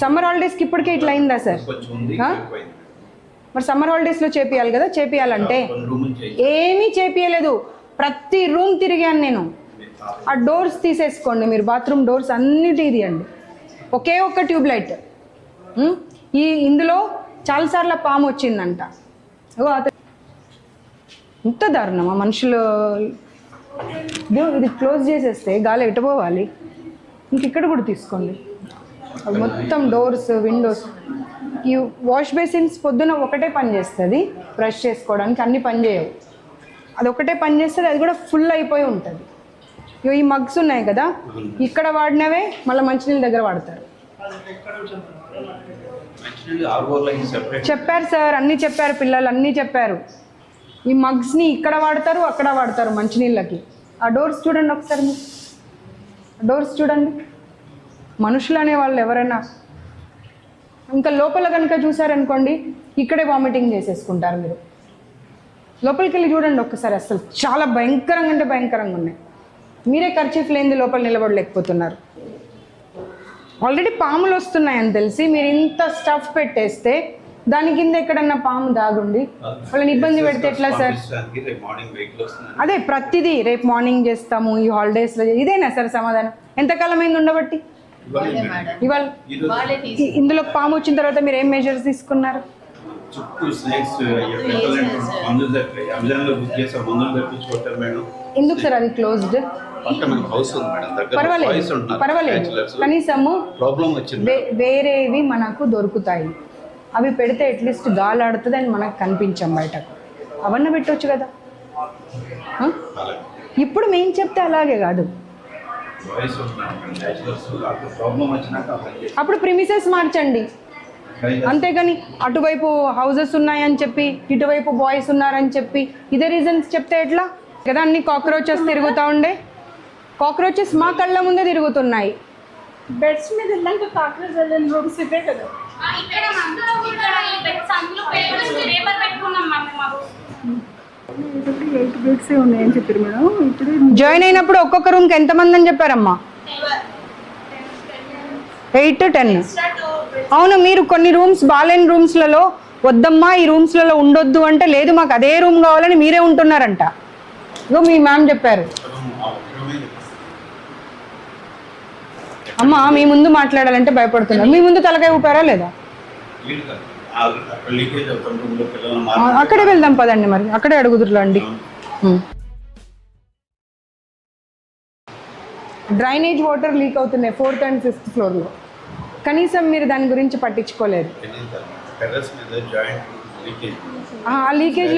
Summer హాలిడేస్కి ఇప్పటికే ఇట్లా అయిందా సార్. మరి సమ్మర్ హాలిడేస్లో చేపియాలి కదా చేపియాలంటే. ఏమీ చేపియలేదు. ప్రతి రూమ్ తిరిగాను నేను. ఆ డోర్స్ తీసేసుకోండి మీరు బాత్రూమ్ డోర్స్ అన్నిటి తీయండి. ఒకే ఒక్క ట్యూబ్ లైట్ ఉం? ఈ ఇందులో చాలాసార్లు పాము వచ్చిందంట. ఇంత దారుణమా మనుషులు? ఇదో ఇది క్లోజ్ చేసేస్తే గాలి ఎటు పోవాలి? ఇంక ఇక్కడ కూడా తీసుకోండి. అవి మొత్తం డోర్స్ విండోస్ ఈ వాష్ బేసిన్స్ పొద్దున ఒకటే పని చేస్తుంది బ్రష్ చేసుకోవడానికి అన్ని పని చేయవు. అది ఒకటే పని చేస్తుంది అది కూడా ఫుల్ అయిపోయి ఉంటుంది. ఇగో ఈ మగ్స్ ఉన్నాయి కదా ఇక్కడ వాడినవే మళ్ళీ మంచినీళ్ళ దగ్గర వాడతారు. చెప్పారు సార్ అన్నీ చెప్పారు పిల్లలు అన్నీ చెప్పారు. ఈ మగ్స్ని ఇక్కడ వాడతారు అక్కడ వాడతారు మంచినీళ్ళకి. ఆ డోర్స్ చూడండి ఒకసారి డోర్స్ చూడండి. మనుషులు అనే వాళ్ళు ఎవరైనా ఇంకా లోపల కనుక చూసారనుకోండి ఇక్కడే వామిటింగ్ చేసేసుకుంటారు మీరు. లోపలికి వెళ్ళి చూడండి ఒక్కసారి అసలు చాలా భయంకరంగా అంటే భయంకరంగా ఉన్నాయి. మీరే ఖర్చీఫ్ లేనిది లోపల నిలబడలేకపోతున్నారు. ఆల్రెడీ పాములు వస్తున్నాయని తెలిసి మీరు ఇంత స్టఫ్ పెట్టేస్తే దాని కింద ఎక్కడన్నా పాము దాగుండి వాళ్ళని ఇబ్బంది పెడితే ఎట్లా సార్? అదే ప్రతిదీ రేపు మార్నింగ్ చేస్తాము ఈ హాలిడేస్లో ఇదేనా సార్ సమాధానం? ఎంతకాలం అయింది ఉండబట్టి? ఇవాళ ఇందులో పాము వచ్చిన తర్వాత మీరు ఏం మెజర్స్ తీసుకున్నారు? చుట్టూ స్నేక్స్ మందులు దగ్గర అమెజాన్లో బుక్ చేసా మందులు తెప్పించుకుంటారు మేడం. ఎందుకు సార్ అది క్లోజ్డ్ పక్కన హౌస్ ఉంది మేడం. దగ్గర పర్వాలేదు. పర్వాలేదు. కనీసము ప్రాబ్లం వచ్చింది వే- వేరేవి మనకు దొరుకుతాయి. అవి పెడితే అట్లీస్ట్ గాలి ఆడుతుంది అని మనకు కనిపించాం బయటకు అవన్నీ పెట్టొచ్చు కదా? ఇప్పుడు మేము చెప్తే అలాగే కాదు. అప్పుడు ప్రిమిసెస్ మార్చండి. అంతేగాని అటువైపు హౌజెస్ ఉన్నాయని చెప్పి ఇటువైపు బాయ్స్ ఉన్నారని చెప్పి ఇదే రీజన్స్ చెప్తే ఎట్లా? కదా అన్ని కాక్రోచెస్ తిరుగుతూ ఉండే? కాక్రోచెస్ మా కళ్ళ ముందే తిరుగుతున్నాయి. బెడ్స్ మీద వెళ్ళాక కాక్రోచ్ వెళ్ళిన రూమ్స్ ఇవే కదా ఆ, ఇక్కడ అందులో కూడా ఈ బెడ్స్ అందులో పేపర్ పేపర్ పెట్టుకున్నాం మమ్మీ మాకు ఎయిట్ బెడ్స్ ఉన్నాయని చెప్పారు మేడం. ఇప్పుడు జాయిన్ అయినప్పుడు ఒక్కొక్క రూమ్కి ఎంతమంది అని చెప్పారమ్మా? ఎయిట్ టెన్ అవును మీరు కొన్ని రూమ్స్ బాలేని రూమ్స్లలో వద్దమ్మా ఈ రూమ్స్లలో ఉండొద్దు అంటే లేదు మాకు అదే రూమ్ కావాలని మీరే ఉంటున్నారంట. ఇగో మీ మ్యామ్ చెప్పారు. అమ్మ మీ ముందు మాట్లాడాలంటే భయపడుతున్నారు. మీ ముందు తలకాయ ఊపారా లేదా? అక్కడ వెళ్దాం పదండి మరి. అక్కడే అడుగుదురులండి. డ్రైనేజ్ వాటర్ లీక్ అవుతున్నాయి ఫోర్త్ అండ్ ఫిఫ్త్ ఫ్లోర్లో. కనీసం మీరు దాని గురించి పట్టించుకోలేదు. ఆ లీకేజ్